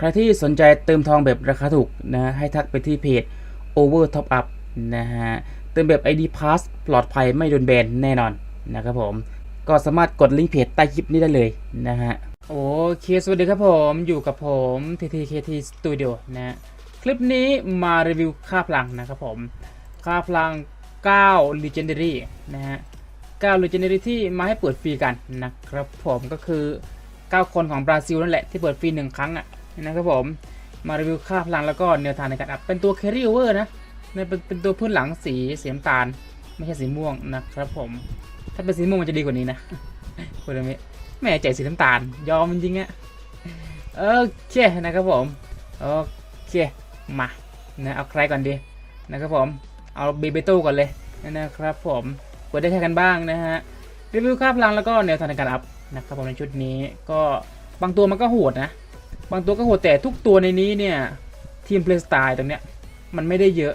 ใครที่สนใจเติมทองแบบราคาถูกนะให้ทักไปที่เพจ Over Top Up นะฮะเติมแบบ ID Pass ปลอดภัยไม่โดนแบนแน่นอนนะครับผม ก็สามารถกดลิงก์เพจใต้คลิปนี้ได้เลยนะฮะโอเคสวัสดีครับผมอยู่กับผม TTKT Studio นะคลิปนี้มารีวิวค่าพลังนะครับผมค่าพลัง 9 Legendary นะฮะ9 Legendary ที่มาให้เปิดฟรีกันนะครับผมก็คือ 9 คนของบราซิลนั่นแหละที่เปิดฟรีหนึ่งครั้งอะ นะครับผมมารีวิวค่าพลังแล้วก็แนวทางในการอัพเป็นตัว Carry Over นะเนี่ยเป็นเป็นตัวพื้นหลังสีสีน้ำตาล ไม่ใช่สีม่วงนะครับผม ถ้าเป็นสีม่วงมันจะดีกว่านี้นะคุณอมิแม่ใจสีน้ำตาล ยอมจริงๆอะโอเคนะครับผมโอเคมานะเอาใครก่อนดีนะครับผมเอาเบเบโต้ก่อนเลยนะครับผมกดได้แค่กันบ้างนะฮะรีวิวค่าพลังแล้วก็แนวทางในการอัพนะครับผมในชุดนี้ก็บางตัวมันก็โหดนะ บางตัวก็โหดแต่ทุกตัวในนี้เนี่ยทีมเพลย์สไตล์ตรงเนี้ยมันไม่ได้เยอะ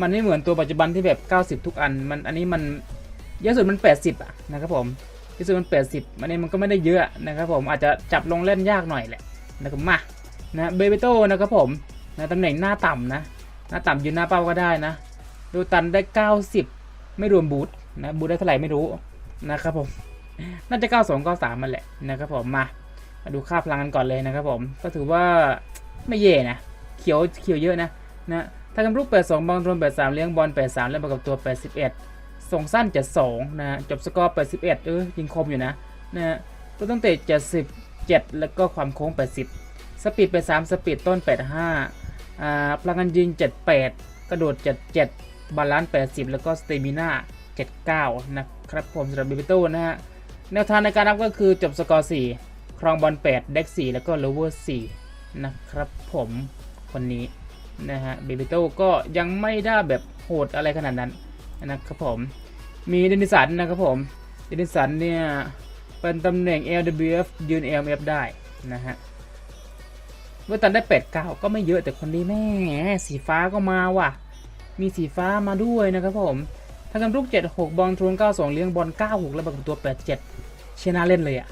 มันไม่เหมือนตัวปัจจุบันที่แบบ 90 ทุกอัน มันอันนี้มันเยอะสุดมัน 80อะนะครับผมเยอะสุดมัน 80อันนี้มันก็ไม่ได้เยอะนะครับผมอาจจะจับลงเล่นยากหน่อยแหละนะครับมานะเบเบโต้นะครับผมนะตำแหน่งหน้าต่ำนะ หน้าต่ำยืนหน้าเป้าก็ได้นะดูตันได้ 90 ไม่รวมบูทนะบูทได้เท่าไหร่ไม่รู้นะครับผมน่าจะ 92 93มันแหละนะครับผมมา มาดูค่าพลังกันก่อนเลยนะครับผม ก็ถือว่าไม่เย่นะ เขียวเขียวเยอะนะนะถ้ากำรูป82บอลรวม83เลี้ยงบอล83แล้วประกับตัว81ส่งสั้น72นะจบสกอร์81เอ็ดเออยิงคมอยู่นะนะตัวตั้งเตะ77แล้วก็ความโค้ง80สปีด83สามสปีดต้น85อ่าพลังงานยิง78กระโดด77บาลานซ์80แล้วก็สเตมิน่า79นะครับผมสำหรับบิบิโต้นะฮะแนวทางในการนับก็คือจบสกอร์4 ครองบอล8เด็ก4แล้วก็เลเวอร์4นะครับผมคนนี้นะฮะเบบิโต้ก็ยังไม่ได้แบบโหดอะไรขนาดนั้นนะครับผม มีเดนิสันนะครับผม เดนิสันเนี่ย เป็นตำแหน่ง LWF ยืน LMF ได้นะฮะเมื่อตันได้ 8 9 ก็ไม่เยอะแต่คนนี้แม่ สีฟ้าก็มาว่ะ มีสีฟ้ามาด้วยนะครับผมถ้ากันลูก 76 บอลทวน92 เลี้ยงบอล 96 แล้วแบบตัว 87 เชยน่าเล่นเลยอะ่ะ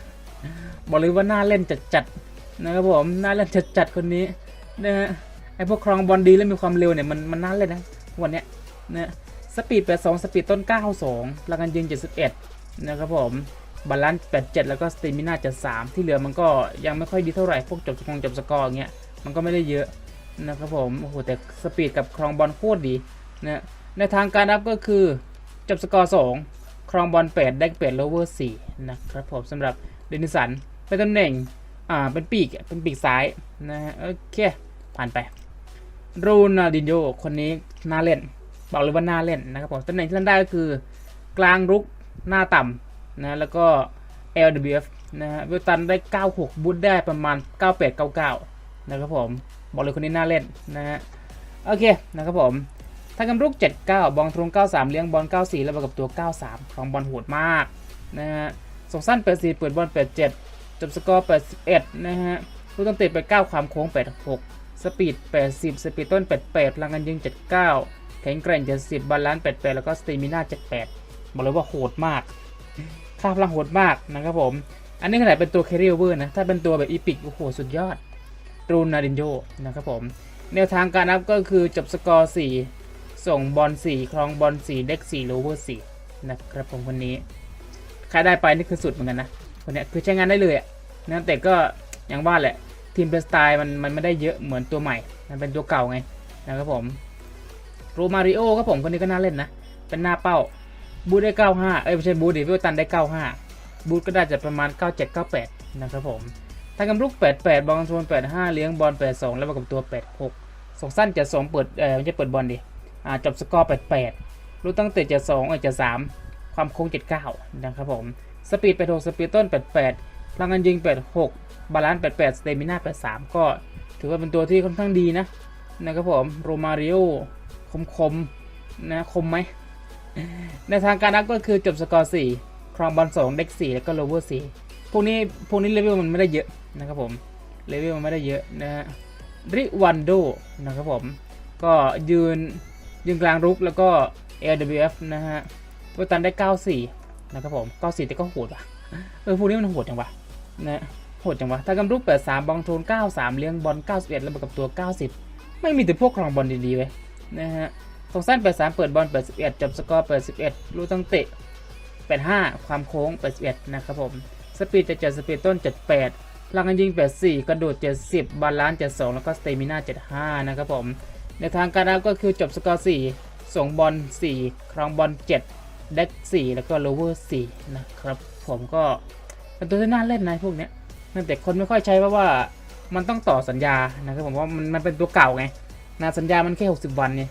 บอกเลยว่าน่าเล่นจัดๆนะครับผมน่าเล่นจัดๆคนนี้นะฮะไอพวกครองบอลดีแล้วมีความเร็วเนี่ยมันมันน่าเล่นนะวันเนี้ยนะสปีด 82 สปีดต้น 92พลังงานยิง71 นะครับผมบาลานซ์ 87 แล้วก็สเตมิน่า 73 ที่เหลือมันก็ยังไม่ค่อยดีเท่าไหร่ พวกจบสกองจบสกอร์อย่างเงี้ย มันก็ไม่ได้เยอะนะครับผม โอ้โห แต่สปีดกับครองบอลโคตรดีนะในทางการรับก็คือจบสกอร์ 2 ครองบอล8ได้8โลเวอร์ 4 นะครับผมสำหรับ เดนิสันเป็นตำแหน่งอ่าเป็นปีกเป็นปีกซ้ายนะฮะโอเคผ่านไปรูนาดินโยคนนี้น่าเล่น บอกเลยว่าน่าเล่นนะครับผมตำแหน่งที่เล่นได้ก็คือ กลางรุกหน้าต่ำนะแล้วก็ LWF นะฮะเวลตันได้ 96บูทได้ประมาณ 98 99 นะครับผม บอกเลยคนนี้น่าเล่นนะฮะโอเคนะครับผมทางกำรุก 79 บอลทรง 93 เลี้ยงบอล 94 แล้วประกับตัว 93 ของบอลโหดมากนะฮะ ส่งสั้น84เปิดบอล87จบสกอร์81นะฮะลูกตั้งเตะไป9ความโค้ง86สปีด80สปีดต้น88พลังงานยิง79แข็งแกร่ง70บาลานซ์88แล้วก็สเตมิน่า78บอกเลยว่าโหดมาก ค่าพลังโหดมากนะครับผม อันนี้ขนาดเป็นตัว Carry Over นะ ถ้าเป็นตัวแบบอีพิกโอ้โหสุดยอดรูนาดินโยนะครับผม แนวทางการนับก็คือจบสกอร์ 4 ส่งบอล4ครองบอล4เด็ก4โลเวอร์4นะครับผมคนนี้ ใครได้ไปนี่คือสุดเหมือนกันนะคนเนี้ยคือใช้งานได้เลยอะนะแต่ก็อย่างว่าแหละทีมเพลสไตล์มันมันไม่ได้เยอะเหมือนตัวใหม่ มันเป็นตัวเก่าไงนะครับผมโรมาริโอครับผมคนนี้ก็น่าเล่นนะ เป็นหน้าเป้า บูทได้ 95 เอ้ยไม่ใช่บูทดิวิวตันได้ 95 บูทก็ได้จะประมาณ 97 98 นะครับผมทางกำลุก 88 บอลชน85 เลี้ยงบอล 82 แล้วประกับตัว 86 ส่งสั้นจะ2เปิด เออไม่ใช่เปิดบอลดิ อ่าจบสกอร์ 88 รู้ตั้งแต่จะ2เออจะ3 ความโค้ง 79 นะครับผม สปีด 86 สปีดต้น 88พลังงานยิง 86 บาลานซ์ 88 สเตมิน่า 83 ก็ถือว่าเป็นตัวที่ค่อนข้างดีนะ นะครับผม โรมาริโอคมคมๆนะคมไหม ในทางการนับก็คือจบสกอร์ 4 ครองบอล2เด็ก 4 แล้วก็โลเวอร์ 4 พวกนี้พวกนี้เลเวลมันไม่ได้เยอะนะครับผม เลเวลมันไม่ได้เยอะนะฮะ ริวันโดนะครับผม ก็ยืนยืนกลางรุกแล้วก็ LWF นะฮะ เวตันได้ 94 นะครับผม 94 แต่ก็โหดว่ะ เออพวกนี้มันโหดจังวะนะโหดจังวะถ้ากำรุก83บองโทน93 เลี้ยงบอล 91 แล้วบวกกับตัว 90 ไม่มีแต่พวกครองบอลดีๆไว้ยนะฮะสองสั้น83เปิดบอล81จบสกอร์81ลูกตั้งเตะ85ความโค้ง81นะครับผม สปีดจะ7สปีดต้น 78พลังการยิง 84 กระโดด 70 บาลานซ์ 72 แล้วก็สเตมิน่า 75 นะครับผม ในทางการรับก็คือจบสกอร์ 4 ส่งบอล 4 ครองบอล 7 เด็ก4แล้วก็โลเวอร์4นะครับ ผมก็เป็นตัวที่น่าเล่นนะพวกเนี้ยแต่คนไม่ค่อยใช้เพราะว่ามันต้องต่อสัญญานะครับผมว่ามันมันเป็นตัวเก่าไงนะสัญญามันแค่ 60 วันเนี่ย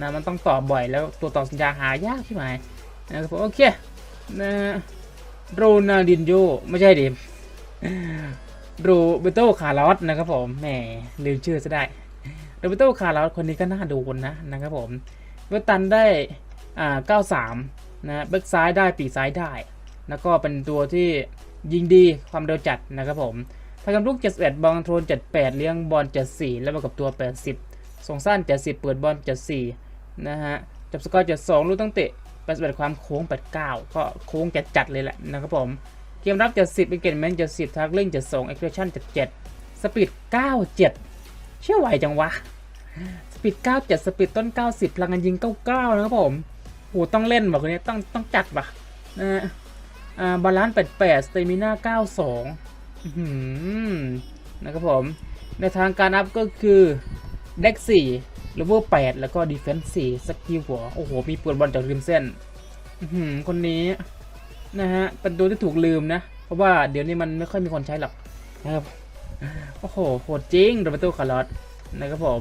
นะมันต้องต่อบ่อยแล้วตัวต่อสัญญาหายากใช่ไหมนะครับผมโอเคนะโรนัลดินโยไม่ใช่ดิโรเบโตคาร์ลอสนะครับผมแหมลืมชื่อซะได้โรเบโตคาร์ลอสคนนี้ก็น่าดูนะนะครับผมเวตันได้ อ่า93 นะแบ็กซ้ายได้ปีกซ้ายได้ แล้วก็เป็นตัวที่ยิงดีความเร็วจัดนะครับผมทางกำลุก71 บอลโทรน78 เลี้ยงบอล 74 แล้วมากับตัว 80 ส่งสั้น 70 เปิดบอล 74 นะฮะจับสกอร์ 72 ลูกตั้งเตะ81ความโค้ง 89 ก็โค้งจัดจัดเลยแหละนะครับผม เกมรับ 70เป็นเกมแมน70ทักเล่ง72เอ็กซ์เพรสชั่น77สปีด97 เชื่อไหวจังวะสปีด97สปีดต้น 90 พลังงานยิง 99 นะครับผม โหต้องเล่นแบบคนนี้ต้องต้องจัดว่ะนะฮะอ่าบาลานซ์88สเตมิน่า92อื้อหือนะครับผม ในทางการอัพก็คือเด็ก4เลเวล8แล้วก็ดีเฟนส์4สกิลหัว โอ้โห มีเปิดบอลจากริมเส้นหือคนนี้นะฮะ เป็นตัวที่ถูกลืมนะ เพราะว่าเดี๋ยวนี้มันไม่ค่อยมีคนใช้หรอกนะครับ โอ้โห โหดจริงโรเบโตคาร์ลอสนะครับผม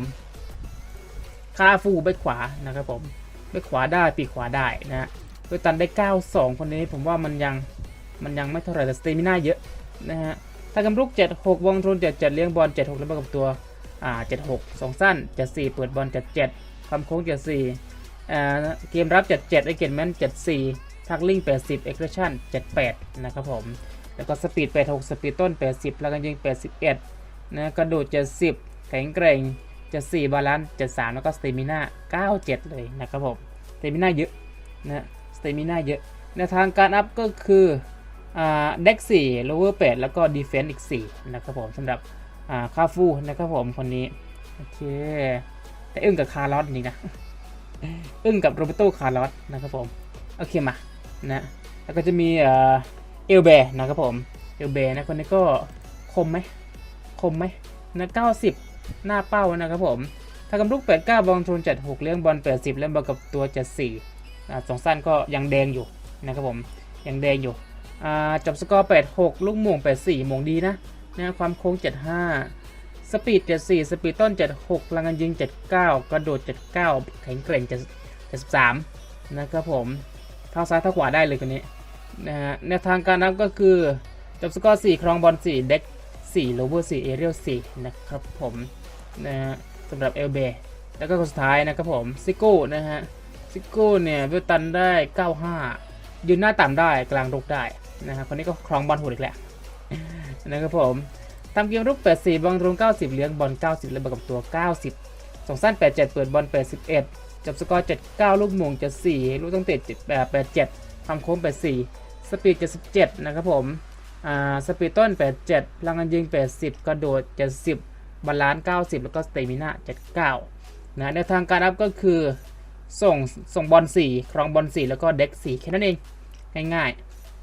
คาฟูไปขวานะครับผม ไปขวาได้ปีกขวาได้นะฮะโดยตันได้ 92 คนนี้ผมว่ามันยังมันยังไม่เท่าไหร่แต่สเตมิน่าเยอะนะฮะถ้ากำลุก 76 วงโทน77 เลี้ยงบอล 76 แล้วมากับตัวอ่าเจ็ดหกสองสั้นเจ็ดสี่เปิดบอลเจ็ดเจ็ดความโค้งเจ็ดสี่อ่าเกมรับเจ็ดเจ็ดไอเกนแมนเจ็ดสี่ทักลิงแปดสิบเอ็กซ์ชั่นเจ็ดแปดนะครับผม แล้วก็สปีดแปดหกสปีดต้นแปดสิบแล้วกันยิงแปดสิบเอ็ดนะกระโดดเจ็ดสิบแข็งแกร่ง เจ็ดสี่บาลานซ์เจ็ดสามแล้วก็สเตมิน่าเก้าเจ็ดเลยนะครับผมสเตมิน่าเยอะนะสเตมิน่าเยอะในทางการอัพก็คืออ่าเด็กสี่โลเวอร์แปดแล้วก็ดีเฟนซ์อีกสี่นะครับผมสำหรับอ่าคาฟูนะครับผมคนนี้ โอเค แต่อึ้งกับคาร์ลอสจริงนะ อึ้งกับโรเบโตคาร์ลอสนะครับผม โอเคมานะแล้วก็จะมีเอเอลเบนะครับผม เอลเบนะคนนี้ก็คมไหมคมไหมนะ90 หน้าเป้านะครับผมถ้ากำลุก8 9 บอลโทน76 เลี้ยงบอล80 เล่นบอลกับตัว 74สองสั้นก็ยังแดงอยู่นะครับผม ยังแดงอยู่จบสกอร์ 86 ลูกหม่ง84หม่งดีนะนะความโค้ง 75 สปีด 74 สปีดต้น 76ลังงานยิง 79 กระโดด 79 แข็งแกร่ง73 นะครับผมเท้าซ้ายเท้าขวาได้เลยคนนี้นะฮะแนวทางการนับก็คือจบสกอร์ 4 ครองบอล 4 เด็ก 4โลเวอร์4เอเรียล4นะครับผมนะฮะสำหรับเอลเบแล้วก็คนสุดท้ายนะครับผมซิโก้นะฮะซิโก้เนี่ยเวลตันได้ 95 ยืนหน้าต่ำได้กลางรุกได้นะฮะคนนี้ก็ครองบอลหดอีกแหละนะครับผมทำเกมรุก 84 บอลตรง 90 เลี้ยงบอล 90 และบวกกับตัว 90 ส่งสั้น 87 เปิดบอล 81 จับสกอร์ 79 ลูกมง74 ลูกต้องเตะ7 87ทำโค้ง 84 สปีด 77 นะครับผม สปีดต้น 87 พลังงานยิง 80 กระโดด 70 บาลานซ์ 90 แล้วก็สเตมิน่า79 นะในทางการอัพก็คือส่งส่งบอล4ครองบอล4แล้วก็เด็ก4แค่นั้นเอง ง่าย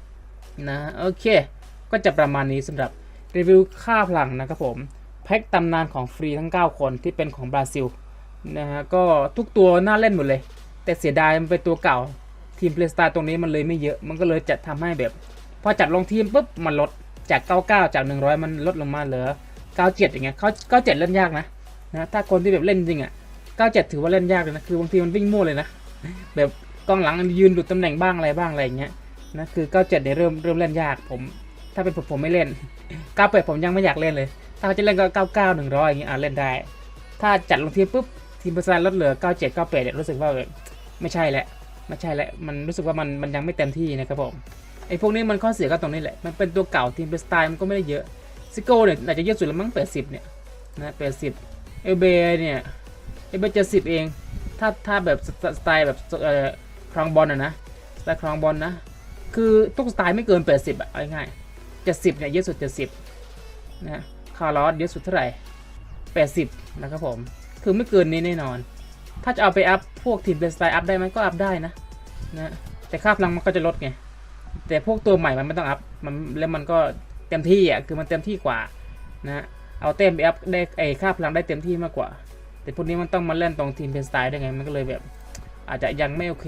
ๆ นะ โอเค ก็จะประมาณนี้สำหรับรีวิวค่าพลังนะครับผม แพ็กตำนานของฟรีทั้ง 9 คนที่เป็นของบราซิล นะฮะ ก็ทุกตัวน่าเล่นหมดเลย แต่เสียดายมันเป็นตัวเก่า ทีมเพลสไตล์ตรงนี้มันเลยไม่เยอะ มันก็เลยจะทำให้แบบ อจัดลงทีมปุ๊บมันลดจาก 99 จาก 100 มันลดลงมาเหลือ 97 อย่างเงี้ยเขา97 เล่นยากนะนะถ้าคนที่แบบเล่นจริงอะ 97 ถือว่าเล่นยากเลยนะคือบางทีมันวิ่งมั่วเลยนะแบบกองหลังยืนหลุดตำแหน่งบ้างอะไรบ้างอะไรอย่างเงี้ยนะคือ 97 เนี่ยเริ่มเริ่มเล่นยากผม ถ้าเป็นผมผมไม่เล่น 98 ผมยังไม่อยากเล่นเลย ถ้าเขาจะเล่นก็ 99 100 อย่างเงี้ยอะเล่นได้ ถ้าจัดลงทีมปุ๊บทีมเปอร์เซ็นต์ลดเหลือ 97 98เนี่ยรู้สึกว่าแบบไม่ใช่แล้วไม่ใช่แล้วมันรู้สึกว่ามันมันยังไม่เต็มที่นะครับผม ไอ้พวกนี้มันข้อเสียก็ตรงนี้แหละ มันเป็นตัวเก่าทีมเป็นสไตล์มันก็ไม่ได้เยอะซิโก้เนี่ยอาจจะเยอะสุดล้วมั้ง80เนี่ยนะ80เอเบเนี่ยเอเบจะ10เอง ถ้าถ้าแบบสไตล์แบบเอ่อครองบอลอะนะสไตล์ครองบอลนะ คือทุกสไตล์ไม่เกิน80อะเอาง่ายๆ70เนี่ยเยอะสุด70นะฮะคาร์ลอสเยอะสุดเท่าไหร่80นะครับผม คือไม่เกินนี้แน่นอน ถ้าจะเอาไปอัพพวกทีมเป็นสไตล์อัพได้ไหมก็อัพได้นะนะแต่ค่าพลังมันก็จะลดไง แต่พวกตัวใหม่มันไม่ต้องอัพมันแล้วมันก็เต็มที่อะคือมันเต็มที่กว่านะเอาเต็มไปอัพได้ไอ้ค่าพลังได้เต็มที่มากกว่า แต่พวกนี้มันต้องมาเล่นตรงทีมเป็นสไตล์ได้ไงมันก็เลยแบบ อาจจะยังไม่โอเค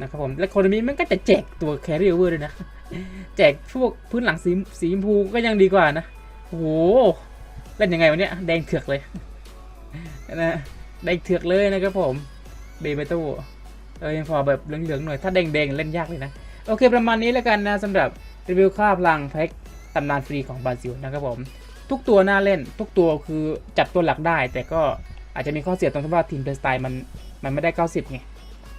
นะครับผมและคนามิมันก็จะแจกตัวแคริเวอร์ด้วยนะ แจกพวกพื้นหลังสีสีชมพูก็ยังดีกว่านะโอ้โหเล่นยังไงวะเนี่ยแดงเถือกเลยนะแดงเถือกเลยนะครับผมเบเบโต้เออยังพอแบบเหลืองๆหน่อยถ้าแดงๆเล่นยากเลยนะ โอเคประมาณนี้แล้วกันนะสำหรับรีวิวค่าพลังแพ็กตำนานฟรีของบราซิลนะครับผม ทุกตัวน่าเล่น ทุกตัวคือจับตัวหลักได้ แต่ก็อาจจะมีข้อเสียตรงที่ว่าทีมเพลสไตล์มันมันไม่ได้ 90ไง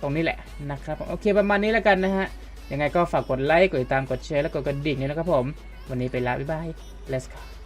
ตรงนี้แหละนะครับโอเคประมาณนี้แล้วกันนะฮะยังไงก็ฝากกดไลค์กดติดตามกดแชร์แล้วกดกระดิ่งด้วยนะครับผม วันนี้ไปละบ๊ายบาย let's go